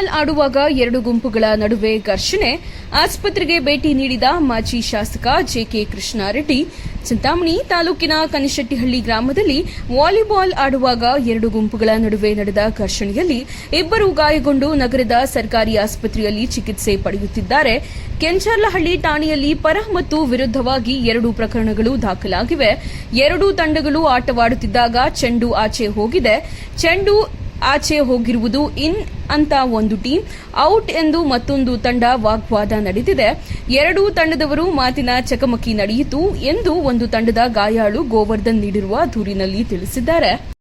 Football ಆಡುವಾಗ ಎರಡು ಗುಂಪುಗಳ ನಡುವೆ ಘರ್ಷಣೆ. ಆಸ್ಪತ್ರೆಗೆ ಭೇಟಿ ನೀಡಿದ ಮಾಜಿ ಶಾಸಕ ಜೆಕೆ ಕೃಷ್ಣಾರೆಡ್ಡಿ. ಚಿಂತಾಮಣಿ ತಾಲೂಕಿನ ಕನಿಶೆಟ್ಟಿಹಳ್ಳಿ ಗ್ರಾಮದಲ್ಲಿ ವಾಲಿಬಾಲ್ ಆಡುವಾಗ ಎರಡು ಗುಂಪುಗಳ ನಡುವೆ ನಡೆದ ಘರ್ಷಣೆಯಲ್ಲಿ ಇಬ್ಬರು ಗಾಯಗೊಂಡು ನಗರದ ಸರ್ಕಾರಿ ಆಸ್ಪತ್ರೆಯಲ್ಲಿ ಚಿಕಿತ್ಸೆ ಪಡೆಯುತ್ತಿದ್ದಾರೆ. ಕೆಂಚರ್ಲಹಳ್ಳಿ ಠಾಣೆಯಲ್ಲಿ ಪರ ಮತ್ತು ವಿರುದ್ದವಾಗಿ ಎರಡು ಪ್ರಕರಣಗಳು ದಾಖಲಾಗಿವೆ. ಎರಡೂ ತಂಡಗಳು ಆಟವಾಡುತ್ತಿದ್ದಾಗ ಚೆಂಡು ಆಚೆ ಹೋಗಿದೆ. ಚೆಂಡು ಆಚೆ ಹೋಗಿರುವುದು ಇನ್ ಅಂತ ಒಂದು ಟೀಮ್, ಔಟ್ ಎಂದು ಮತ್ತೊಂದು ತಂಡ ವಾಗ್ವಾದ ನಡೆದಿದೆ. ಎರಡೂ ತಂಡದವರು ಮಾತಿನ ಚಕಮಕಿ ನಡೆಯಿತು ಎಂದು ಒಂದು ತಂಡದ ಗಾಯಾಳು ಗೋವರ್ಧನ್ ನೀಡಿರುವ ದೂರಿನಲ್ಲಿ ತಿಳಿಸಿದ್ದಾರೆ.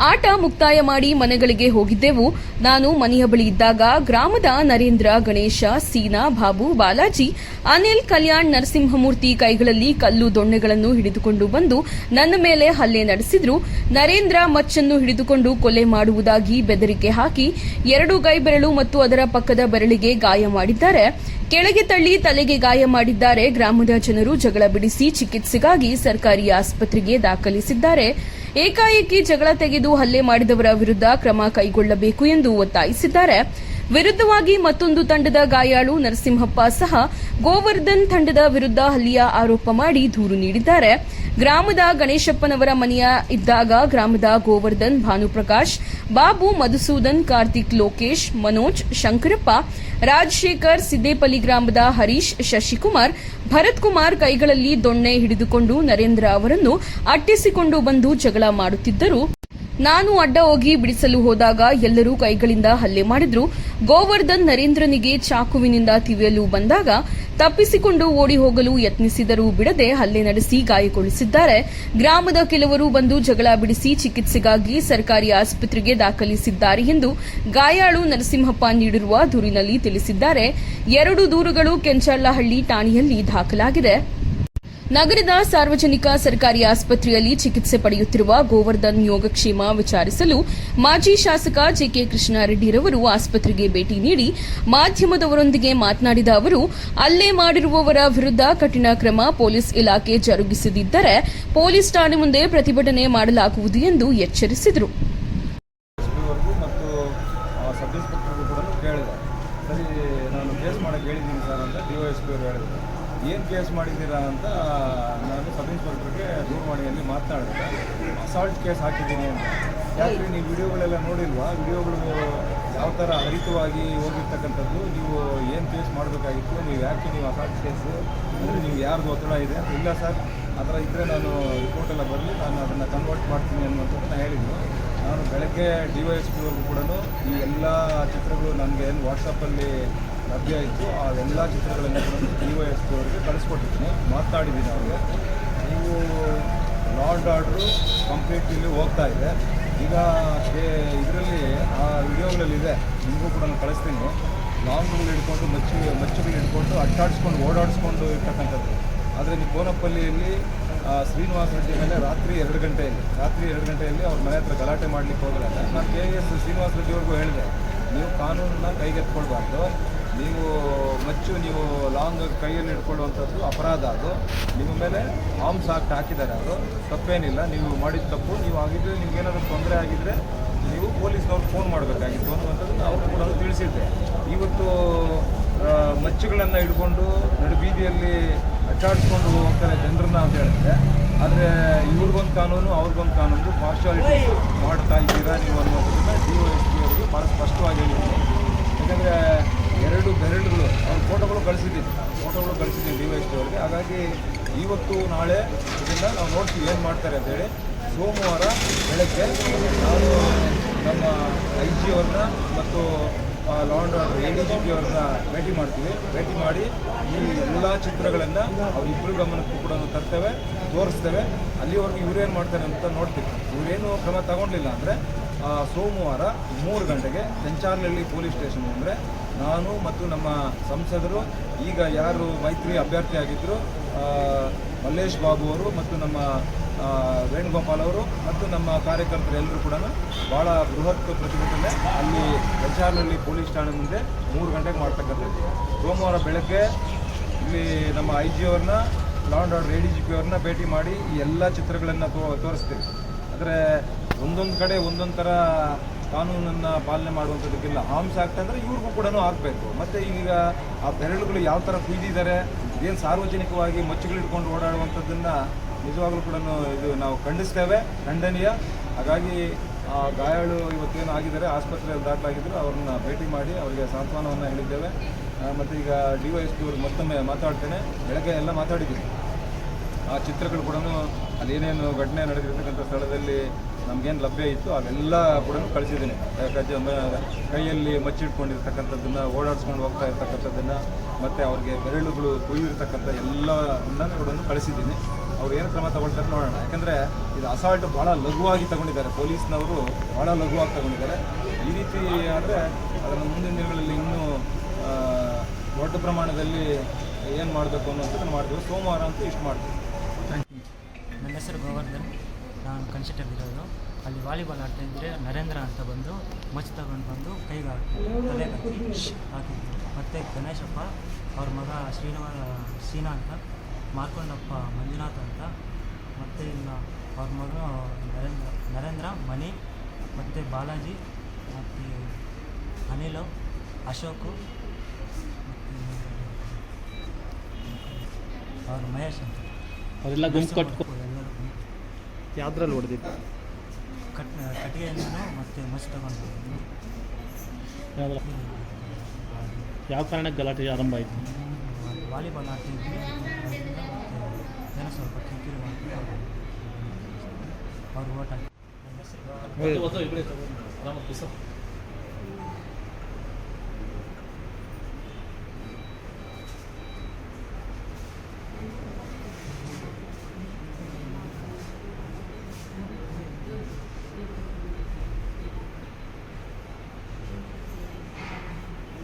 ಆಟ ಮುಕ್ತಾಯ ಮಾಡಿ ಮನೆಗಳಿಗೆ ಹೋಗಿದ್ದೆವು. ನಾನು ಮನೆಯ ಬಳಿ ಇದ್ದಾಗ ಗ್ರಾಮದ ನರೇಂದ್ರ, ಗಣೇಶ, ಸೀನಾ, ಬಾಬು, ಬಾಲಾಜಿ, ಅನಿಲ್ ಕಲ್ಯಾಣ್, ನರಸಿಂಹಮೂರ್ತಿ ಕೈಗಳಲ್ಲಿ ಕಲ್ಲು ದೊಣ್ಣೆಗಳನ್ನು ಹಿಡಿದುಕೊಂಡು ಬಂದು ನನ್ನ ಮೇಲೆ ಹಲ್ಲೆ ನಡೆಸಿದ್ರು. ನರೇಂದ್ರ ಮಚ್ಚನ್ನು ಹಿಡಿದುಕೊಂಡು ಕೊಲೆ ಮಾಡುವುದಾಗಿ ಬೆದರಿಕೆ ಹಾಕಿ ಎರಡು ಕೈಬೆರಳು ಮತ್ತು ಅದರ ಪಕ್ಕದ ಬೆರಳಿಗೆ ಗಾಯ ಮಾಡಿದ್ದಾರೆ. ಕೆಳಗೆ ತಳ್ಳಿ ತಲೆಗೆ ಗಾಯ ಮಾಡಿದ್ದಾರೆ. ಗ್ರಾಮದ ಜನರು ಜಗಳ ಬಿಡಿಸಿ ಚಿಕಿತ್ಸೆಗಾಗಿ ಸರ್ಕಾರಿ ಆಸ್ಪತ್ರೆಗೆ ದಾಖಲಿಸಿದ್ದಾರೆ. ಏಕಾಏಕಿ ಜಗಳ ತೆಗೆದು ಹಲ್ಲೆ ಮಾಡಿದವರ ವಿರುದ್ಧ ಕ್ರಮ ಕೈಗೊಳ್ಳಬೇಕು ಎಂದು ಒತ್ತಾಯಿಸಿದ್ದಾರೆ. ವಿರುದ್ಧವಾಗಿ ಮತ್ತೊಂದು ತಂಡದ ಗಾಯಾಳು ನರಸಿಂಹಪ್ಪ ಸಹ ಗೋವರ್ಧನ್ ತಂಡದ ವಿರುದ್ಧ ಹಲ್ಲಿಯ ಆರೋಪ ಮಾಡಿ ದೂರು ನೀಡಿದ್ದಾರೆ. ಗ್ರಾಮದ ಗಣೇಶಪ್ಪನವರ ಮನೆಯ ಇದ್ದಾಗ ಗ್ರಾಮದ ಗೋವರ್ಧನ್, ಭಾನುಪ್ರಕಾಶ್, ಬಾಬು, ಮಧುಸೂದನ್, ಕಾರ್ತಿಕ್ ಲೋಕೇಶ್, ಮನೋಜ್, ಶಂಕರಪ್ಪ, ರಾಜಶೇಖರ್, ಸಿದ್ದೇಪಲ್ಲಿ ಗ್ರಾಮದ ಹರೀಶ್, ಶಶಿಕುಮಾರ್ ಭರತ್ ಕುಮಾರ್ ಕೈಗಳಲ್ಲಿ ದೊಣ್ಣೆ ಹಿಡಿದುಕೊಂಡು ನರೇಂದ್ರ ಅವರನ್ನು ಅಟ್ಟಿಸಿಕೊಂಡು ಬಂದು ಜಗಳ ಮಾಡುತ್ತಿದ್ದರು. ನಾನು ಅಡ್ಡ ಹೋಗಿ ಬಿಡಿಸಲು ಹೋದಾಗ ಎಲ್ಲರೂ ಕೈಗಳಿಂದ ಹಲ್ಲೆ ಮಾಡಿದ್ರು. ಗೋವರ್ಧನ್ ನರೇಂದ್ರನಿಗೆ ಚಾಕುವಿನಿಂದ ತಿವಿಯಲು ಬಂದಾಗ ತಪ್ಪಿಸಿಕೊಂಡು ಓಡಿ ಹೋಗಲು ಯತ್ನಿಸಿದರೂ ಬಿಡದೆ ಹಲ್ಲೆ ನಡೆಸಿ ಗಾಯಗೊಳಿಸಿದ್ದಾರೆ. ಗ್ರಾಮದ ಕೆಲವರು ಬಂದು ಜಗಳ ಬಿಡಿಸಿ ಚಿಕಿತ್ಸೆಗಾಗಿ ಸರ್ಕಾರಿ ಆಸ್ಪತ್ರೆಗೆ ದಾಖಲಿಸಿದ್ದಾರೆ ಎಂದು ಗಾಯಾಳು ನರಸಿಂಹಪ್ಪ ನೀಡಿರುವ ದೂರಿನಲ್ಲಿ ತಿಳಿಸಿದ್ದಾರೆ. ಎರಡು ದೂರುಗಳು ಕೆಂಚಳ್ಳಹಳ್ಳಿ ಠಾಣೆಯಲ್ಲಿ ದಾಖಲಾಗಿದೆ. ನಗರದ ಸಾರ್ವಜನಿಕ ಸರ್ಕಾರಿ ಆಸ್ಪತ್ರೆಯಲ್ಲಿ ಚಿಕಿತ್ಸೆ ಪಡೆಯುತ್ತಿರುವ ಗೋವರ್ಧನ್ ಯೋಗಕ್ಷೇಮ ವಿಚಾರಿಸಲು ಮಾಜಿ ಶಾಸಕ ಜೆಕೆ ಕೃಷ್ಣಾರೆಡ್ಡಿರವರು ಆಸ್ಪತ್ರೆಗೆ ಭೇಟಿ ನೀಡಿ ಮಾಧ್ಯಮದವರೊಂದಿಗೆ ಮಾತನಾಡಿದ ಅವರು ಹಲ್ಲೆ ಮಾಡಿರುವವರ ವಿರುದ್ಧ ಕಠಿಣ ಕ್ರಮ ಪೊಲೀಸ್ ಇಲಾಖೆ ಜರುಗಿಸದಿದ್ದರೆ ಪೊಲೀಸ್ ಠಾಣೆ ಮುಂದೆ ಪ್ರತಿಭಟನೆ ಮಾಡಲಾಗುವುದು ಎಂದು ಎಚ್ಚರಿಸಿದರು. ಏನು ಕೇಸ್ ಮಾಡಿದ್ದೀರಾ ಅಂತ ದೂರವಾಣಿಯಲ್ಲಿ ಮಾತನಾಡಿದೆ ಅಸಾಲ್ಟ್ ಕೇಸ್ ಹಾಕಿದ್ದೀನಿ ಅಂತ. ಯಾಕೆ ನೀವು ವಿಡಿಯೋಗಳೆಲ್ಲ ನೋಡಿಲ್ವಾ? ವಿಡಿಯೋಗಳು ಯಾವ ಥರ ಹರಿತವಾಗಿ ಹೋಗಿರ್ತಕ್ಕಂಥದ್ದು? ನೀವು ಏನು ಕೇಸ್ ಮಾಡಬೇಕಾಗಿತ್ತು? ನೀವು ಯಾಕೆ ನೀವು ಅಸಾಲ್ಟ್ ಕೇಸು ಅಂದರೆ ನೀವು ಯಾರ್ದು ಒತ್ತಡ ಇದೆ? ಇಲ್ಲ ಸರ್, ಆ ಥರ ಇದ್ದರೆ ನಾನು ರಿಪೋರ್ಟೆಲ್ಲ ಬರಲಿ, ನಾನು ಅದನ್ನು ಕನ್ವರ್ಟ್ ಮಾಡ್ತೀನಿ ಅನ್ನುವಂಥದ್ದನ್ನು ಹೇಳಿದ್ದು ನಾನು ಬೆಳಗ್ಗೆ ಡಿ ವೈ ಎಸ್ ಪಿವರೆಗೂ ಕೂಡ ಈ ಎಲ್ಲ ಚಿತ್ರಗಳು ನನಗೆ ಏನು ವಾಟ್ಸಪ್ಪಲ್ಲಿ ಲಭ್ಯ ಇತ್ತು, ಆ ಎಲ್ಲ ಚಿತ್ರಗಳನ್ನು ಕೂಡ ಡಿ ವೈ ಎಸ್ ಪಿ ಅವರಿಗೆ ಕಳಿಸ್ಕೊಟ್ಟಿದ್ದೀನಿ, ಮಾತಾಡಿದ್ದೀನಿ ಅವ್ರಿಗೆ. ನೀವು ಲಾರ್ಡ್ ಆರ್ಡ್ರು ಕಂಪ್ಲೀಟ್ ಇಲ್ಲಿ ಹೋಗ್ತಾ ಇದೆ. ಈಗ ಇದರಲ್ಲಿ ಆ ವಿಡಿಯೋಗಳಲ್ಲಿದೆ. ನಿಮಗೂ ಕೂಡ ನಾನು ಕಳಿಸ್ತೀನಿ. ಲಾಂಗ್ಗಳು ಹಿಡ್ಕೊಂಡು ಮಚ್ಚಿ ಮಚ್ಚುಗಳು ಹಿಡ್ಕೊಂಡು ಅಟ್ಟಾಡಿಸ್ಕೊಂಡು, ಓಡಾಡಿಸ್ಕೊಂಡು ಇರ್ತಕ್ಕಂಥದ್ದು. ಆದರೆ ನೀವು ಕೋನಪ್ಪಲ್ಲಿಯಲ್ಲಿ ಶ್ರೀನಿವಾಸ ರೆಡ್ಡಿ ಮೇಲೆ ರಾತ್ರಿ ಎರಡು ಗಂಟೆಯಲ್ಲಿ, ರಾತ್ರಿ ಎರಡು ಗಂಟೆಯಲ್ಲಿ ಅವ್ರ ಮನೆ ಹತ್ರ ಗಲಾಟೆ ಮಾಡಲಿಕ್ಕೆ ಹೋಗಲ್ಲ. ನಾನು ಕೆ ಎಸ್ ಶ್ರೀನಿವಾಸ ರೆಡ್ಡಿಯವ್ರಿಗೂ ಹೇಳಿದೆ, ನೀವು ಕಾನೂನನ್ನ ಕೈಗೆತ್ಕೊಳ್ಬಾರ್ದು. ನೀವು ಮಚ್ಚು, ನೀವು ಲಾಂಗ್ ಕೈಯಲ್ಲಿ ಹಿಡ್ಕೊಳ್ಳುವಂಥದ್ದು ಅಪರಾಧ ಅದು. ನಿಮ್ಮ ಮೇಲೆ ಆಮ್ಸ್ ಆಕ್ಟ್ ಹಾಕಿದ್ದಾರೆ ಅದು. ತಪ್ಪೇನಿಲ್ಲ, ನೀವು ಮಾಡಿದ ತಪ್ಪು. ನೀವು ಆಗಿದ್ರೆ ನಿಮಗೇನಾದ್ರು ತೊಂದರೆ ಆಗಿದ್ದರೆ ನೀವು ಪೊಲೀಸ್ನವ್ರು ಫೋನ್ ಮಾಡಬೇಕಾಗಿತ್ತು ಅನ್ನುವಂಥದ್ದು ನಾವು ಕೂಡ ತಿಳಿಸಿದ್ದೆ. ಇವತ್ತು ಮಚ್ಚುಗಳನ್ನು ಹಿಡ್ಕೊಂಡು ನಡು ಬೀದಿಯಲ್ಲಿ ಅಟ್ಟಾಡಿಸ್ಕೊಂಡು ಹೋಗ್ತಾರೆ ಜನರನ್ನ ಅಂತ ಹೇಳಿದ್ರೆ, ಆದರೆ ಇವ್ರಿಗೊಂದು ಕಾನೂನು, ಅವ್ರಿಗೊಂದು ಕಾನೂನು ಪಾರ್ಶಾಲಿಟಿ ಮಾಡ್ತಾ ಇದ್ದೀರಾ ನೀವು ಅನ್ನೋದನ್ನು ಡಿ ಒ ಎಸ್ ಪಿ ಅವರಿಗೆ ಭಾಳ ಸ್ಪಷ್ಟವಾಗಿ ಹೇಳಿದ್ದೀನಿ ಯಾಕಂದರೆ ಬೆರಳುಗಳು ಅವ್ರ ಫೋಟೋಗಳು ಕಳಿಸಿದ್ದೀನಿ ಫೋಟೋಗಳು ಕಳಿಸಿದ್ದೀನಿ ಡಿ ವೈ ಎಸ್ ಅವರಿಗೆ ಹಾಗಾಗಿ ಇವತ್ತು, ನಾಳೆ ಇದನ್ನು ನಾವು ನೋಡ್ತೀವಿ ಏನು ಮಾಡ್ತಾರೆ ಅಂತೇಳಿ ಸೋಮವಾರ ಬೆಳಗ್ಗೆ ನಾನು ನಮ್ಮ ಐ ಜಿ ಅವ್ರನ್ನ ಮತ್ತು law and order A D G P ಅವ್ರನ್ನ ಭೇಟಿ ಮಾಡ್ತೀವಿ. ಭೇಟಿ ಮಾಡಿ ಈ ಎಲ್ಲ ಚಿತ್ರಗಳನ್ನು ಅವರಿಬ್ಬರು ಗಮನಕ್ಕೂ ಕೂಡ ತರ್ತೇವೆ, ತೋರಿಸ್ತೇವೆ. ಅಲ್ಲಿವರೆಗೂ ಇವ್ರೇನು ಮಾಡ್ತಾರೆ ಅಂತ ನೋಡ್ತೀವಿ. ಇವರೇನು ಕ್ರಮ ತಗೊಂಡಿಲ್ಲ ಅಂದರೆ ಸೋಮವಾರ ಮೂರು ಗಂಟೆಗೆ ಸಂಚಾರ್ಲಹಳ್ಳಿ ಪೊಲೀಸ್ ಸ್ಟೇಷನ್ ಅಂದರೆ ನಾನು ಮತ್ತು ನಮ್ಮ ಸಂಸದರು, ಈಗ ಯಾರು ಮೈತ್ರಿ ಅಭ್ಯರ್ಥಿ ಆಗಿದ್ದರು ಮಲ್ಲೇಶ್ ಬಾಬು ಅವರು ಮತ್ತು ನಮ್ಮ ವೇಣುಗೋಪಾಲ್ ಅವರು ಮತ್ತು ನಮ್ಮ ಕಾರ್ಯಕರ್ತರು ಎಲ್ಲರೂ ಕೂಡ ಭಾಳ ಬೃಹತ್ ಪ್ರತಿಭಟನೆ ಅಲ್ಲಿ ಕೆಂಚಾರ್ಲಹಳ್ಳಿ ಪೊಲೀಸ್ ಠಾಣೆ ಮುಂದೆ ಮೂರು ಗಂಟೆಗೆ ಮಾಡ್ತಕ್ಕಂಥದ್ದು. ಸೋಮವಾರ ಬೆಳಗ್ಗೆ ಇಲ್ಲಿ ನಮ್ಮ ಐ ಜಿ ಅವ್ರನ್ನ law and order A D G P ಅವ್ರನ್ನ ಭೇಟಿ ಮಾಡಿ ಈ ಎಲ್ಲ ಚಿತ್ರಗಳನ್ನು ತೋ, ತೋರಿಸ್ತೀವಿ. ಅಂದರೆ ಒಂದೊಂದು ಕಡೆ ಒಂದೊಂದು ಥರ ಕಾನೂನನ್ನು ಪಾಲನೆ ಮಾಡುವಂಥದ್ದಕ್ಕಿಲ್ಲ ಆರ್ಮ್ಸ್ ಆಕ್ಟ್ ಅಂದರೆ ಇವ್ರಿಗೂ ಕೂಡ ಆಗಬೇಕು. ಮತ್ತು ಈಗ ಆ ಬೆರಳುಗಳು ಯಾವ ಥರ ಕುಯ್ದಿದ್ದಾರೆ, ಏನು ಸಾರ್ವಜನಿಕವಾಗಿ ಮಚ್ಚುಗಳಿಟ್ಕೊಂಡು ಓಡಾಡುವಂಥದ್ದನ್ನು ನಿಜವಾಗ್ಲೂ ಕೂಡ ಇದು ನಾವು ಖಂಡಿಸ್ತೇವೆ, ಖಂಡನೀಯ. ಹಾಗಾಗಿ ಆ ಗಾಯಾಳು ಇವತ್ತೇನು ಆಗಿದ್ದಾರೆ, ಆಸ್ಪತ್ರೆಯಲ್ಲಿ ದಾಖಲಾಗಿದ್ದರು ಅವ್ರನ್ನ ಭೇಟಿ ಮಾಡಿ ಅವರಿಗೆ ಸಾಂತ್ವನವನ್ನು ಹೇಳಿದ್ದೇವೆ. ಮತ್ತು ಈಗ ಡಿ ವೈ ಎಸ್ ಪಿ ಅವರು ಮತ್ತೊಮ್ಮೆ ಮಾತಾಡ್ತೇನೆ. ಬೆಳಗ್ಗೆ ಎಲ್ಲ ಮಾತಾಡಿದ್ದೀವಿ. ಆ ಚಿತ್ರಗಳು ಕೂಡ ಅಲ್ಲೇನೇನು ಘಟನೆ ನಡೆದಿರ್ತಕ್ಕಂಥ ಸ್ಥಳದಲ್ಲಿ ನಮಗೇನು ಲಭ್ಯ ಇತ್ತು, ಅವೆಲ್ಲ ಕೂಡ ಕಳಿಸಿದ್ದೀನಿ. ಯಾಕಂದರೆ ಕೈಯಲ್ಲಿ ಮಚ್ಚಿಟ್ಕೊಂಡಿರ್ತಕ್ಕಂಥದ್ದನ್ನು, ಓಡಾಡಿಸ್ಕೊಂಡು ಹೋಗ್ತಾ ಇರ್ತಕ್ಕಂಥದ್ದನ್ನು, ಮತ್ತು ಅವ್ರಿಗೆ ಬೆರಳುಗಳು ಕುಯ್ದಿರ್ತಕ್ಕಂಥ ಎಲ್ಲವನ್ನ ಕೂಡ ಕಳಿಸಿದ್ದೀನಿ. ಅವ್ರು ಏನು ಕ್ರಮ ತಗೊಳ್ತಾರೆ ನೋಡೋಣ. ಯಾಕಂದರೆ ಇದು ಅಸಾಲ್ಟ್ ಭಾಳ ಲಘುವಾಗಿ ತಗೊಂಡಿದ್ದಾರೆ. ಪೊಲೀಸ್ನವರು ಭಾಳ ಲಘುವಾಗಿ ತಗೊಂಡಿದ್ದಾರೆ. ಈ ರೀತಿ ಆದರೆ ಅದನ್ನು ಮುಂದಿನ ದಿನಗಳಲ್ಲಿ ಇನ್ನೂ ದೊಡ್ಡ ಪ್ರಮಾಣದಲ್ಲಿ ಏನು ಮಾಡಬೇಕು ಅನ್ನೋಂಥದ್ದನ್ನು ಮಾಡ್ತೀವಿ. ಸೋಮವಾರ ಅಂತೂ ಇಷ್ಟು ಮಾಡ್ತೀವಿ. ನನ್ನ ಹೆಸರು ಗೋವರ್ಧನ್. ನಾನು ಕನ್ಸಿಟಲ್ಲಿರೋದು ಅಲ್ಲಿ ವಾಲಿಬಾಲ್ ಆಡ್ತಾ ಇದ್ದರೆ ನರೇಂದ್ರ ಅಂತ ಬಂದು ಮಚ್ ತಗೊಂಡು ಬಂದು ಕೈಗೆ ತಲೆಗೆ ಹಾಕಿ ಮತ್ತು ಗಣೇಶಪ್ಪ ಅವ್ರ ಮಗ ಶ್ರೀನಿವಾಸ, ಸೀನಾ ಅಂತ, ಮಾರ್ಕೊಂಡಪ್ಪ ಮಂಜುನಾಥ್ ಅಂತ, ಮತ್ತು ಇನ್ನು ಅವ್ರ ಮಗ ನರೇಂದ್ರ ನರೇಂದ್ರ ಮಣಿ ಮತ್ತು ಬಾಲಾಜಿ, ಮತ್ತು ಅನಿಲು, ಅಶೋಕ್ ಅವ್ರ ಮಹೇಶ್ ಅಂತ ಅವರೆಲ್ಲ ಗುಂಪು ಕಟ್ಕೊ. ಯಾವ್ದ್ರಲ್ಲಿ ಹೊಡೆದಿದ್ದು? ಕಟ್ ಕಟ್ಟಿಗೆಯನ್ನು ಮತ್ತು ಮಸಿ ತಗೊಂಡು ಯಾವ್ದ್ರ ಯಾವ ಕಾರಣಕ್ಕೆ ಗಲಾಟೆ ಆರಂಭ ಆಯಿತು? ವಾಲಿಬಾಲ್ ಆಡ್ತಿದ್ವಿ. ಏನೋ ಸ್ವಲ್ಪ ಕಿರಿಕಿರಿ ಮಾಡ್ತೀವಿ ಅವ್ರು ಓಟ್ ಹಾಕಿ.